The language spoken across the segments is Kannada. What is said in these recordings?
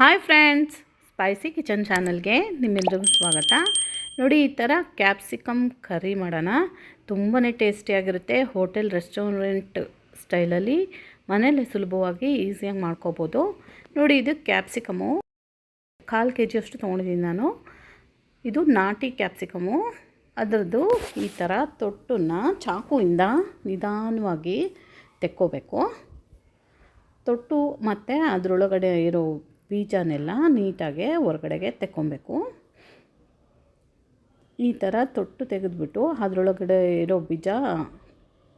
ಹಾಯ್ ಫ್ರೆಂಡ್ಸ್, ಸ್ಪೈಸಿ ಕಿಚನ್ ಚಾನಲ್ಗೆ ನಿಮ್ಮೆಲ್ಲರಿಗೂ ಸ್ವಾಗತ. ನೋಡಿ, ಈ ಥರ ಕ್ಯಾಪ್ಸಿಕಮ್ ಕರಿ ಮಾಡೋಣ. ತುಂಬಾ ಟೇಸ್ಟಿಯಾಗಿರುತ್ತೆ. ಹೋಟೆಲ್ ರೆಸ್ಟೋರೆಂಟ್ ಸ್ಟೈಲಲ್ಲಿ ಮನೇಲಿ ಸುಲಭವಾಗಿ ಈಸಿಯಾಗಿ ಮಾಡ್ಕೋಬೋದು. ನೋಡಿ, ಇದು ಕ್ಯಾಪ್ಸಿಕಮು. ಕಾಲು ಕೆ ಜಿಯಷ್ಟು ತೊಗೊಂಡಿದ್ದೀನಿ ನಾನು. ಇದು ನಾಟಿ ಕ್ಯಾಪ್ಸಿಕಮು. ಅದರದ್ದು ಈ ಥರ ತೊಟ್ಟನ್ನು ಚಾಕುವಿಂದ ನಿಧಾನವಾಗಿ ತೆಕ್ಕೋಬೇಕು. ತೊಟ್ಟು ಮತ್ತು ಅದರೊಳಗಡೆ ಇರೋ ಬೀಜನೆಲ್ಲ ನೀಟಾಗೆ ಹೊರಗಡೆಗೆ ತೆಕ್ಕೊಬೇಕು. ಈ ಥರ ತೊಟ್ಟು ತೆಗೆದುಬಿಟ್ಟು ಅದರೊಳಗಡೆ ಇರೋ ಬೀಜ,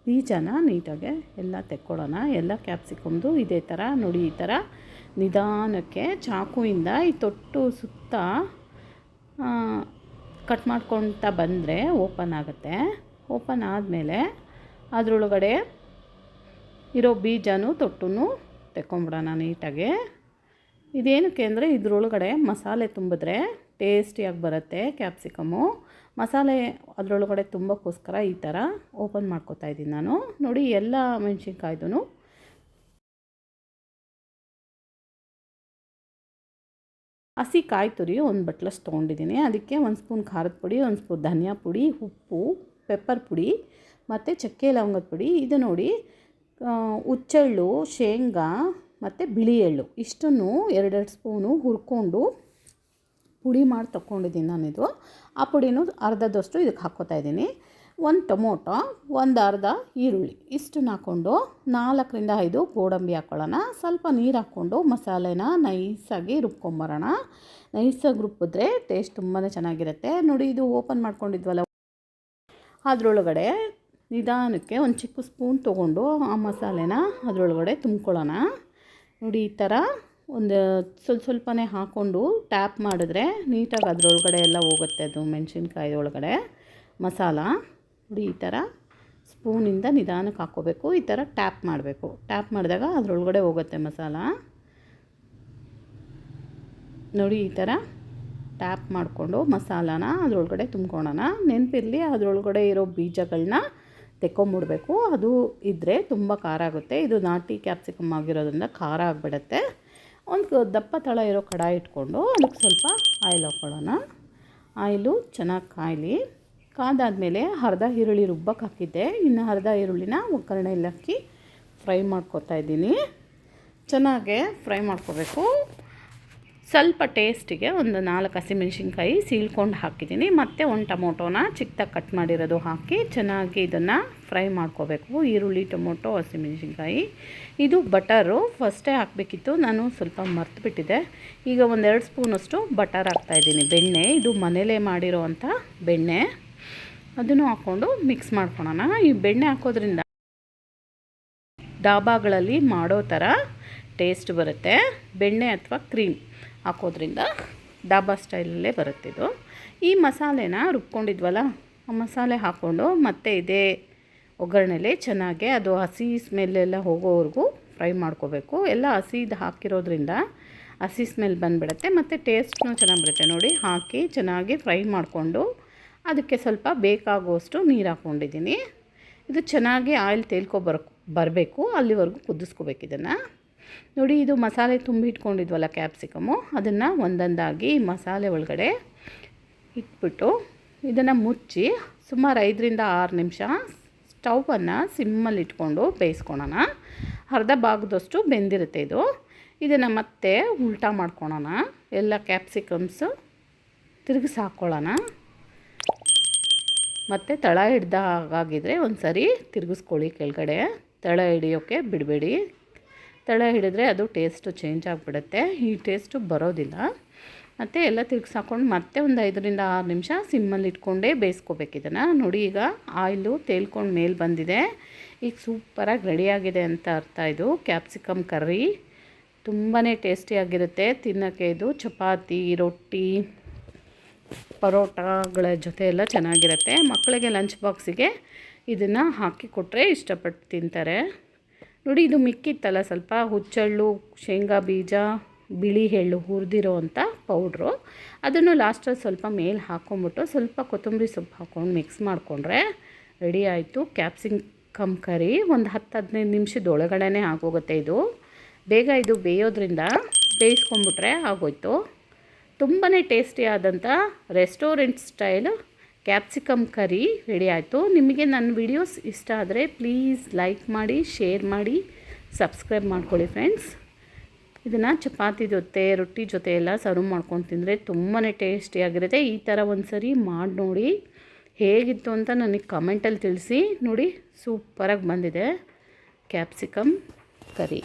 ಬೀಜನ ನೀಟಾಗೆ ಎಲ್ಲ ತೆಕ್ಕೊಳ್ಳೋಣ ಎಲ್ಲ ಕ್ಯಾಪ್ಸಿಕಮ್ದು ಇದೇ ಥರ ನೋಡಿ ಈ ಥರ ನಿಧಾನಕ್ಕೆ ಚಾಕುವಿಂದ ಈ ತೊಟ್ಟು ಸುತ್ತ ಕಟ್ ಮಾಡ್ಕೊಳ್ತಾ ಬಂದರೆ ಓಪನ್ ಆಗುತ್ತೆ. ಓಪನ್ ಆದಮೇಲೆ ಅದರೊಳಗಡೆ ಇರೋ ಬೀಜನೂ ತೊಟ್ಟು ತೆಕ್ಕೊಂಬಿಡೋಣ ನೀಟಾಗಿ. ಇದೇನಕ್ಕೆ ಅಂದರೆ ಇದರೊಳಗಡೆ ಮಸಾಲೆ ತುಂಬಿದ್ರೆ ಟೇಸ್ಟಿಯಾಗಿ ಬರುತ್ತೆ ಕ್ಯಾಪ್ಸಿಕಮ್ಮು. ಮಸಾಲೆ ಅದರೊಳಗಡೆ ತುಂಬಕ್ಕೋಸ್ಕರ ಈ ಥರ ಓಪನ್ ಮಾಡ್ಕೋತಾ ಇದ್ದೀನಿ ನಾನು. ನೋಡಿ, ಎಲ್ಲ ಮೆಣಸಿನ್ಕಾಯ್ದು ಹಸಿ ಕಾಯಿ ತುರಿ ಒಂದು ಬಟ್ಲಸ್ ತೊಗೊಂಡಿದ್ದೀನಿ. ಅದಕ್ಕೆ ಒಂದು ಸ್ಪೂನ್ ಖಾರದ ಪುಡಿ, ಒಂದು ಸ್ಪೂನ್ ಧನಿಯಾ ಪುಡಿ, ಉಪ್ಪು, ಪೆಪ್ಪರ್ ಪುಡಿ ಮತ್ತು ಚಕ್ಕೆ ಲವಂಗದ ಪುಡಿ. ಇದು ನೋಡಿ ಹುಚ್ಚೆಳ್ಳು ಶೇಂಗಾ ಮತ್ತು ಬಿಳಿ ಎಳ್ಳು. ಇಷ್ಟನ್ನು ಎರಡೆರಡು ಸ್ಪೂನು ಹುರ್ಕೊಂಡು ಪುಡಿ ಮಾಡಿ ತೊಗೊಂಡಿದ್ದೀನಿ ನಾನಿದು. ಆ ಪುಡಿನೂ ಅರ್ಧದಷ್ಟು ಇದಕ್ಕೆ ಹಾಕ್ಕೋತಾ ಇದ್ದೀನಿ. ಒಂದು ಟೊಮೊಟೊ, ಒಂದು ಅರ್ಧ ಈರುಳ್ಳಿ. ಇಷ್ಟನ್ನು ಹಾಕ್ಕೊಂಡು ನಾಲ್ಕರಿಂದ ಐದು ಗೋಡಂಬಿ ಹಾಕ್ಕೊಳ್ಳೋಣ ಸ್ವಲ್ಪ ನೀರು ಹಾಕ್ಕೊಂಡು ಮಸಾಲೆನ ನೈಸಾಗಿ ರುಬ್ಕೊಂಬರೋಣ. ನೈಸಾಗಿ ರುಬ್ಬಿದ್ರೆ ಟೇಸ್ಟ್ ತುಂಬಾ ಚೆನ್ನಾಗಿರುತ್ತೆ. ನೋಡಿ, ಇದು ಓಪನ್ ಮಾಡ್ಕೊಂಡಿದ್ವಲ್ಲ. ಅದರೊಳಗಡೆ ನಿಧಾನಕ್ಕೆ ಒಂದು ಚಿಕ್ಕ ಸ್ಪೂನ್ ತೊಗೊಂಡು ಆ ಮಸಾಲೆನ ಅದರೊಳಗಡೆ ತುಂಬ್ಕೊಳ್ಳೋಣ. ನೋಡಿ, ಈ ಥರ ಒಂದು ಸ್ವಲ್ಪ ಸ್ವಲ್ಪನೇ ಹಾಕ್ಕೊಂಡು ಟ್ಯಾಪ್ ಮಾಡಿದ್ರೆ ನೀಟಾಗಿ ಅದರೊಳಗಡೆ ಎಲ್ಲ ಹೋಗುತ್ತೆ ಅದು ಮೆಣಸಿನ್ಕಾಯಿ ಒಳಗಡೆ ಮಸಾಲ. ನೋಡಿ, ಈ ಥರ ಸ್ಪೂನಿಂದ ನಿಧಾನಕ್ಕೆ ಹಾಕ್ಕೋಬೇಕು, ಈ ಥರ ಟ್ಯಾಪ್ ಮಾಡಬೇಕು. ಟ್ಯಾಪ್ ಮಾಡಿದಾಗ ಅದರೊಳಗಡೆ ಹೋಗುತ್ತೆ ಮಸಾಲ. ನೋಡಿ, ಈ ಥರ ಟ್ಯಾಪ್ ಮಾಡಿಕೊಂಡು ಮಸಾಲಾನ ಅದರೊಳಗಡೆ ತುಂಬ್ಕೊಳ್ಳೋಣ. ನೆನಪಿರಲಿ, ಅದರೊಳಗಡೆ ಇರೋ ಬೀಜಗಳನ್ನ ತೆಕ್ಕೊಂಬಿಡ್ಬೇಕು. ಅದು ಇದ್ದರೆ ತುಂಬ ಖಾರ ಆಗುತ್ತೆ. ಇದು ನಾಟಿ ಕ್ಯಾಪ್ಸಿಕಮ್ ಆಗಿರೋದ್ರಿಂದ ಖಾರ ಆಗಿಬಿಡುತ್ತೆ. ಒಂದು ದಪ್ಪ ತಳ ಇರೋ ಕಡಾಯಿ ಇಟ್ಕೊಂಡು ಅದಕ್ಕೆ ಸ್ವಲ್ಪ ಆಯಿಲ್ ಹಾಕ್ಕೊಳ್ಳೋಣ ಆಯಿಲು ಚೆನ್ನಾಗಿ ಕಾಯಲಿ. ಕಾದಾದಮೇಲೆ ಅರ್ಧ ಈರುಳ್ಳಿ ರುಬ್ಬಕ್ಕೆ ಹಾಕಿದ್ದೆ. ಇನ್ನು ಅರ್ಧ ಈರುಳ್ಳಿನ ಒಗ್ಗರಣೆಯಲ್ಲಿ ಹಾಕಿ ಫ್ರೈ ಮಾಡ್ಕೊತಾ ಇದ್ದೀನಿ. ಚೆನ್ನಾಗೆ ಫ್ರೈ ಮಾಡ್ಕೋಬೇಕು. ಸ್ವಲ್ಪ ಟೇಸ್ಟಿಗೆ ಒಂದು ನಾಲ್ಕು ಹಸಿಮೆಣ್ಸಿನ್ಕಾಯಿ ಸೀಳ್ಕೊಂಡು ಹಾಕಿದ್ದೀನಿ. ಮತ್ತು ಒಂದು ಟೊಮೊಟೊನ ಚಿಕ್ಕದಾಗಿ ಕಟ್ ಮಾಡಿರೋದು ಹಾಕಿ ಚೆನ್ನಾಗಿ ಇದನ್ನು ಫ್ರೈ ಮಾಡ್ಕೋಬೇಕು. ಈರುಳ್ಳಿ, ಟೊಮೊಟೊ, ಹಸಿಮೆಣ್ಸಿನ್ಕಾಯಿ. ಇದು ಬಟರು. ಫಸ್ಟೇ ಹಾಕಬೇಕಿತ್ತು. ನಾನು ಸ್ವಲ್ಪ ಮರ್ತುಬಿಟ್ಟಿದ್ದೆ ಈಗ ಒಂದೆರಡು ಸ್ಪೂನಷ್ಟು ಬಟರ್ ಹಾಕ್ತಾಯಿದ್ದೀನಿ ಬೆಣ್ಣೆ. ಇದು ಮನೇಲೇ ಮಾಡಿರೋ ಅಂಥ ಬೆಣ್ಣೆ. ಅದನ್ನು ಹಾಕ್ಕೊಂಡು ಮಿಕ್ಸ್ ಮಾಡ್ಕೊಳೋಣ. ಈ ಬೆಣ್ಣೆ ಹಾಕೋದ್ರಿಂದ ಡಾಬಾಗಳಲ್ಲಿ ಮಾಡೋ ಥರ ಟೇಸ್ಟ್ ಬರುತ್ತೆ. ಬೆಣ್ಣೆ ಅಥವಾ ಕ್ರೀಮ್ ಹಾಕೋದ್ರಿಂದ ಡಾಬಾ ಸ್ಟೈಲಲ್ಲೇ ಬರುತ್ತಿದ್ದು ಈ ಮಸಾಲೆನ ರುಬ್ಕೊಂಡಿದ್ವಲ್ಲ, ಆ ಮಸಾಲೆ ಹಾಕ್ಕೊಂಡು ಮತ್ತೆ ಇದೇ ಒಗ್ಗರಣೆಲಿ ಚೆನ್ನಾಗೆ ಅದು ಹಸಿ ಸ್ಮೆಲ್ಲೆಲ್ಲ ಹೋಗೋವರೆಗೂ ಫ್ರೈ ಮಾಡ್ಕೋಬೇಕು. ಎಲ್ಲ ಹಸಿದು ಹಾಕಿರೋದ್ರಿಂದ ಹಸಿ ಸ್ಮೆಲ್ ಬಂದುಬಿಡುತ್ತೆ. ಮತ್ತು ಟೇಸ್ಟ್ನೂ ಚೆನ್ನಾಗಿ ಬರುತ್ತೆ ನೋಡಿ, ಹಾಕಿ ಚೆನ್ನಾಗಿ ಫ್ರೈ ಮಾಡಿಕೊಂಡು ಅದಕ್ಕೆ ಸ್ವಲ್ಪ ಬೇಕಾಗುವಷ್ಟು ನೀರು ಹಾಕ್ಕೊಂಡಿದ್ದೀನಿ. ಇದು ಚೆನ್ನಾಗಿ ಆಯಿಲ್ ತೇಲ್ಕೊ ಬರ್ ಬರಬೇಕು. ಅಲ್ಲಿವರೆಗೂ ಕುದಿಸ್ಕೋಬೇಕು ಇದನ್ನು. ನೋಡಿ, ಇದು ಮಸಾಲೆ ತುಂಬಿಟ್ಕೊಂಡಿದ್ವಲ್ಲ ಕ್ಯಾಪ್ಸಿಕಮು. ಅದನ್ನು ಒಂದೊಂದಾಗಿ ಮಸಾಲೆ ಒಳಗಡೆ ಇಟ್ಬಿಟ್ಟು ಇದನ್ನು ಮುಚ್ಚಿ ಸುಮಾರು ಐದರಿಂದ ಆರು ನಿಮಿಷ ಸ್ಟವನ್ನು ಸಿಮ್ಮಲ್ಲಿ ಇಟ್ಕೊಂಡು ಬೇಯಿಸ್ಕೊಳೋಣ. ಅರ್ಧ ಭಾಗದಷ್ಟು ಬೆಂದಿರುತ್ತೆ ಇದು. ಇದನ್ನು ಮತ್ತೆ ಉಲ್ಟಾ ಮಾಡ್ಕೊಳೋಣ. ಎಲ್ಲ ಕ್ಯಾಪ್ಸಿಕಮ್ಸು ತಿರುಗಿಸಿ ಹಾಕ್ಕೊಳ್ಳೋಣ ಮತ್ತು ತಳ ಹಿಡ್ದಾಗಿದ್ರೆ ಒಂದು ಸರಿ ತಿರುಗಿಸ್ಕೊಳ್ಳಿ ಕೆಳಗಡೆ. ತಳ ಹಿಡಿಯೋಕ್ಕೆ ಬಿಡಬೇಡಿ. ತಳ ಹಿಡಿದ್ರೆ ಅದು ಟೇಸ್ಟು ಚೇಂಜ್ ಆಗಿಬಿಡುತ್ತೆ. ಈ ಟೇಸ್ಟು ಬರೋದಿಲ್ಲ. ಮತ್ತು ಎಲ್ಲ ತಿರ್ಗಿಸಿ ಹಾಕ್ಕೊಂಡು ಮತ್ತೆ ಒಂದು ಐದರಿಂದ ಆರು ನಿಮಿಷ ಸಿಮ್ಮಲ್ಲಿ ಇಟ್ಕೊಂಡೇ ಬೇಯಿಸ್ಕೋಬೇಕು ಇದನ್ನು. ನೋಡಿ ಈಗ ಆಯಿಲು ತೇಲ್ಕೊಂಡು ಮೇಲೆ ಬಂದಿದೆ. ಈಗ ಸೂಪರಾಗಿ ರೆಡಿಯಾಗಿದೆ ಅಂತ ಅರ್ಥ ಇದು. ಕ್ಯಾಪ್ಸಿಕಮ್ ಕರ್ರಿ ತುಂಬಾ ಟೇಸ್ಟಿಯಾಗಿರುತ್ತೆ ತಿನ್ನೋಕ್ಕೆ ಇದು ಚಪಾತಿ, ರೊಟ್ಟಿ, ಪರೋಟಗಳ ಜೊತೆ ಎಲ್ಲ ಚೆನ್ನಾಗಿರುತ್ತೆ. ಮಕ್ಕಳಿಗೆ ಲಂಚ್ ಬಾಕ್ಸಿಗೆ ಇದನ್ನು ಹಾಕಿ ಕೊಟ್ಟರೆ ಇಷ್ಟಪಟ್ಟು ತಿಂತಾರೆ. ನೋಡಿ, ಇದು ಮಿಕ್ಕಿತ್ತಲ್ಲ, ಸ್ವಲ್ಪ ಹುಚ್ಚೆಳ್ಳು, ಶೇಂಗಾ ಬೀಜ, ಬಿಳಿ ಎಳ್ಳು ಹುರಿದಿರೋ ಅಂಥ ಪೌಡ್ರು. ಅದನ್ನು ಲಾಸ್ಟಲ್ಲಿ ಸ್ವಲ್ಪ ಮೇಲೆ ಹಾಕ್ಕೊಂಬಿಟ್ಟು ಸ್ವಲ್ಪ ಕೊತ್ತಂಬರಿ ಸೊಪ್ಪು ಹಾಕ್ಕೊಂಡು ಮಿಕ್ಸ್ ಮಾಡಿಕೊಂಡ್ರೆ ರೆಡಿ ಆಯಿತು. ಕ್ಯಾಪ್ಸಿಕಮ್ ಕರಿ, ಒಂದು ಹತ್ತು ಹದಿನೈದು ನಿಮಿಷದ ಒಳಗಡೆ ಆಗೋಗುತ್ತೆ ಇದು. ಬೇಗ ಇದು ಬೇಯೋದ್ರಿಂದ ಬೇಯಿಸ್ಕೊಂಬಿಟ್ರೆ ಆಗೋಯ್ತು. ತುಂಬಾ ಟೇಸ್ಟಿಯಾದಂಥ restaurant style capsicum curry ready ಆಯಿತು. ನಿಮಗೆ ನನ್ನ ವಿಡಿಯೋಸ್ ಇಷ್ಟ ಆದರೆ ಪ್ಲೀಸ್ ಲೈಕ್ ಮಾಡಿ ಶೇರ್ ಮಾಡಿ ಸಬ್ಸ್ಕ್ರೈಬ್ ಮಾಡ್ಕೊಳ್ಳಿ ಫ್ರೆಂಡ್ಸ್ ಇದನ್ನು ಚಪಾತಿ ಜೊತೆ, ರೊಟ್ಟಿ ಜೊತೆ ಎಲ್ಲ ಸರ್ವ್ ಮಾಡ್ಕೊಂಡು ತಿಂದರೆ ತುಂಬಾ ಟೇಸ್ಟಿಯಾಗಿರುತ್ತೆ ಈ ಥರ ಒಂದು ಸರಿ ಮಾಡಿ ನೋಡಿ ಹೇಗಿತ್ತು ಅಂತ ನನಗೆ ಕಮೆಂಟಲ್ಲಿ ತಿಳಿಸಿ. ನೋಡಿ ಸೂಪರಾಗಿ ಬಂದಿದೆ. Capsicum curry.